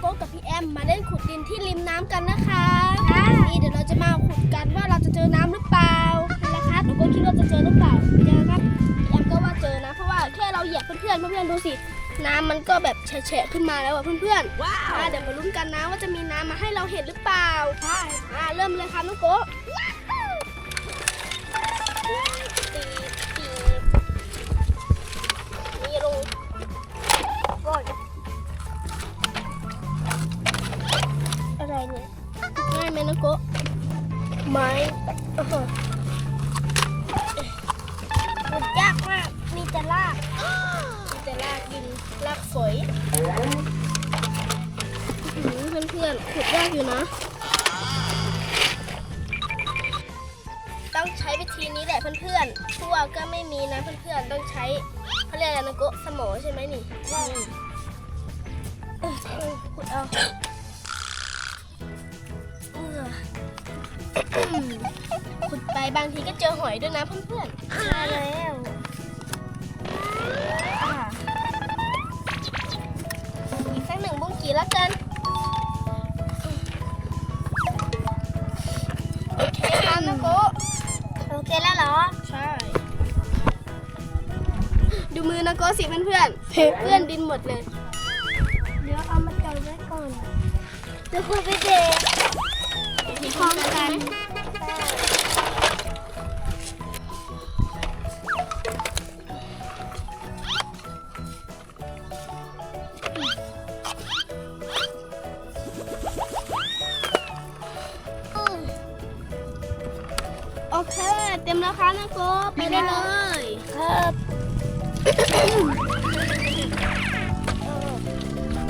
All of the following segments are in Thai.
กกับพี่แอมมาเล่นขุดดินที่ริมน้ำกันนะคะนี่เดี๋ยวเราจะมาขุดกันว่าเราจะเจอน้ำหรือเปล่านะครับน้องโก้คิดว่าจะเจอหรือเปล่าเจอครับพี่แอมก็ว่าเจอนะ เพราะว่าแค่เราเหยียบเพื่อนๆเพื่อนๆดูสิน้ำมันก็แบบแฉะๆขึ้นมาแล้วอะเพื่อนๆว้าวเดี๋ยวมาลุ้นกันนะว่าจะมีน้ำมาให้เราเห็นหรือเปล่าใช่อ่าเริ่มเลยครับน้องโก้ตี โอ้โหมันยากมาก มีแต่ราก มีแต่ลากดินลากฝอยอื้อหือเพื่อนๆขุดยากอยู่นะ ต้องใช้วิธีนี้แหละเพื่อนๆพวกก็ไม่มีนะเพื่อนๆต้องใช้เขาเรียกอะไรนะโกะสมอใช่ไหมนี่นี่เออเออขุดเอา บางทีก็เจอหอยด้วยนะเพื่อนๆใช่แล้วอ่าอีกสักหนึ่งบุ้งกี่แล้วกัน โอเคครับน้องโกะโอเคแล้วเหรอ ใช่ ดูมือน้องโกะสิเพื่อนๆ เพื่อนดินหมดเลย เดี๋ยวเอามาจับไว้ก่อนเดี๋ยวคุณไปเด็กพร้อมกัน เค เต็มแล้วค่ะน้องโกะไปได้เลย ครับ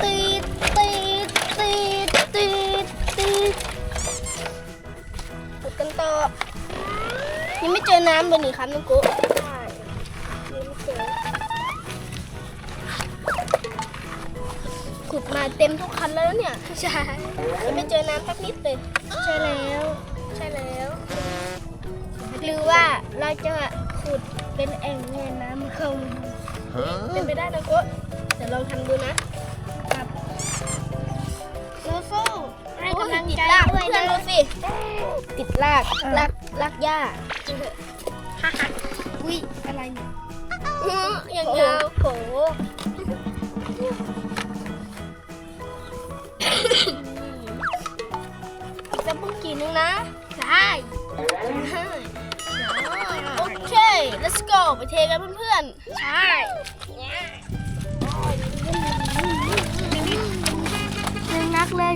ตีดตีดตีดตีดตีดขุดกันต่อยังไม่เจอน้ำเลยนี่ครับน้องโกะใช่ยังไม่เจอขุดมาเต็มทุกคันแล้วเนี่ย ใช่ยังไม่เจอน้ำสักนิดเลย ใช่แล้ว ใช่แล้ว หรือว่าเราจะขุดเป็นแอ่งเงินน้ำคงเป็นไปได้นะโก็เดี๋ยวลองทำดูนะครับสู้ๆให้กำลังใจด้วยนะดูสิติดลากลากลากหญ้าฮ่าฮ่าอุ้ยอะไรเนี่ยอื้ออย่างยาวโหอีกสักพุ่งกี่นึงนะ ออกไปเทกันเพื่อนๆ ใช่นักเลย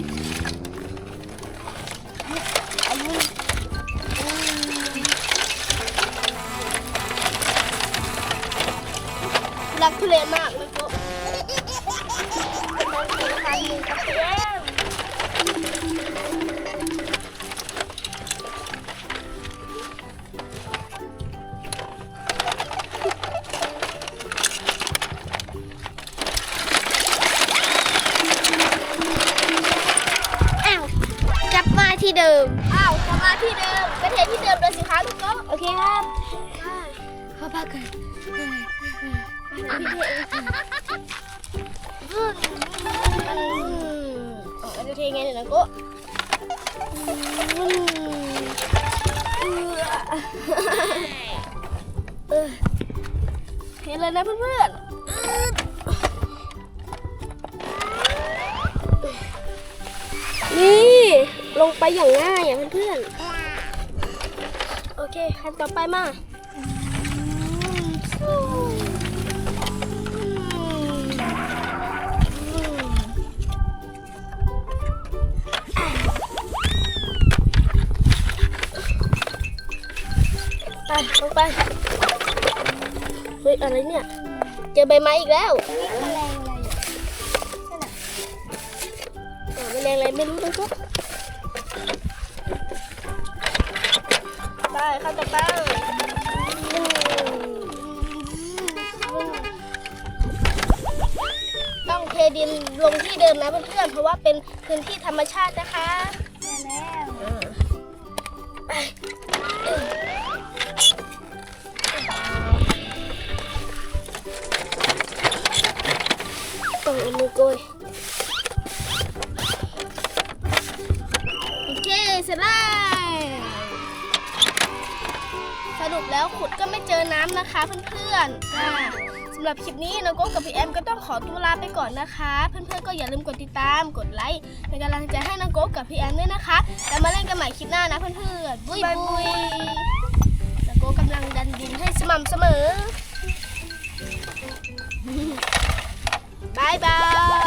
อันนี้รักทุเรศมากเลย เดิม อ้าวกลับมาที่เดิมไปเทที่เดิมเลยสิคะลูกก็โอเคครับเข้าพักกันอืมอ๋อจะเทไงเนี่ยนะโก็อืมเออเทเลยนะเพื่อนๆ งไปอย่างง่ายอะเพื่อนๆ โอเคขั้นต่อไปมาไปลงไป เฮ้ย อะไรเนี่ย เจอใบไม้อีกแล้วเออแมลงอะไรไม่รู้นะครับ ข้าต่อไปต้องเทดินลงที่เดิมนะเพื่อนๆ เพราะว่าเป็นพื้นที่ธรรมชาตินะคะแล้ว สรุปแล้วขุดก็ไม่เจอน้ำนะคะเพื่อนๆสำหรับคลิปนี้น้องโก้กับพี่แอมก็ต้องขอตัวลาไปก่อนนะคะ เพื่อนๆก็อย่าลืมกดติดตามกดไลค์เป็นกำลังใจให้น้องโก้กับพี่แอมด้วยนะคะแล้วมาเล่นกันใหม่คลิปหน้านะเพื่อนๆบุยบุยน้องโก้กำลังดันดินให้สม่ำเสมอบายบาย